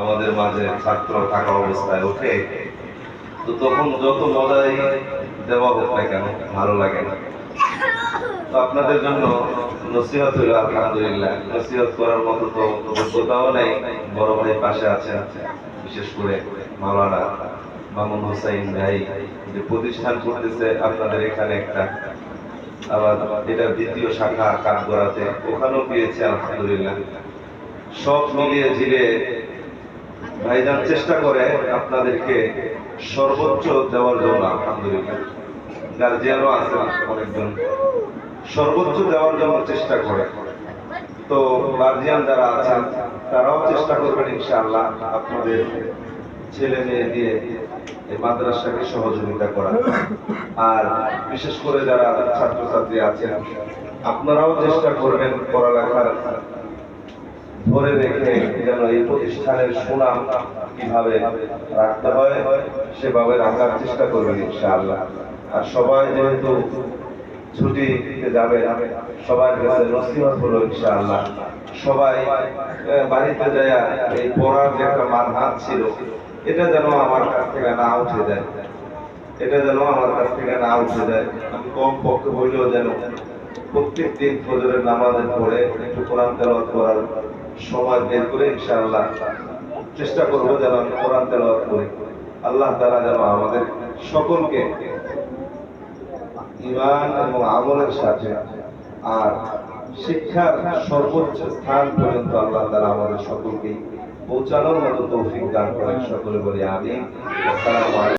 আমাদের মাঝে ছাত্র থাকা অবস্থায় ওঠে। তো তখন যত মজাই দেওয়া হোক না কেন, ভালো লাগে না। তো আপনাদের জন্য নসিহত হইল, আলহামদুলিল্লাহ, নসিহত করার মতো তো যোগ্যতাও নেই, বড় ভাই পাশে আছেন, বিশেষ করে মাওলানা মামুন হোসাইন ভাই, যে প্রতিষ্ঠান করতেছে আপনাদের এখানে একটা। আবার এটা দ্বিতীয় শাখা কাজ করাতে ওখানেও পেয়েছে, আলহামদুলিল্লাহ। সব মিলিয়ে ঝিলে ভাইজান চেষ্টা করে আপনাদেরকে সর্বোচ্চ দেওয়ার জন্য, আলহামদুলিল্লাহ। গার্জিয়ানও আছেন অনেকজন। সর্বোচ্চ দেওয়ার জন্য চেষ্টা করে। তো গার্জিয়ান যারা আছেন, তারাও চেষ্টা করবেন ইনশাআল্লাহ আপনাদের ছেলে মেয়ে দিয়ে এই মাদ্রাসাকে সহযোগিতা করা আর বিশেষ করে যারা ছাত্রছাত্রী আছেন, আপনারাও চেষ্টা করবেন পড়ালেখার ধরে রেখে যেন এই প্রতিষ্ঠানের সুনাম কীভাবে রাখতে হয়, সেভাবে রাখার চেষ্টা করবেন ইনশাআল্লাহ। আর সবাই যেহেতু ছুটিতে যাবে সবার কাছে নসিহত হলো ইনশাআল্লাহ। সবাই বাড়িতে যায় এই পড়ার যে একটা মানহাত ছিল, এটা যেন আমার কাছ থেকে না উঠে যায়। এটা যেন আমার কাছ থেকে না উঠে যায়। আমি কম পক্ষে হইলেও যেন প্রত্যেক দিন ফজরের নামাজের পরে একটু কোরআন তেলাওয়াত করার সময় বের করে ইনশাআল্লাহ চেষ্টা করব যেন আমি কোরআন তেলাওয়াত করি। আল্লাহ তাআলা যেন আমাদের সকলকে ইমান এবং আমলের সাথে আর শিক্ষার সর্বোচ্চ স্থান পর্যন্ত আল্লাহ তাআলা আমাদের সকলকে পৌঁছানোর মতো তৌফিক দান করেন। সকলে বলি আমি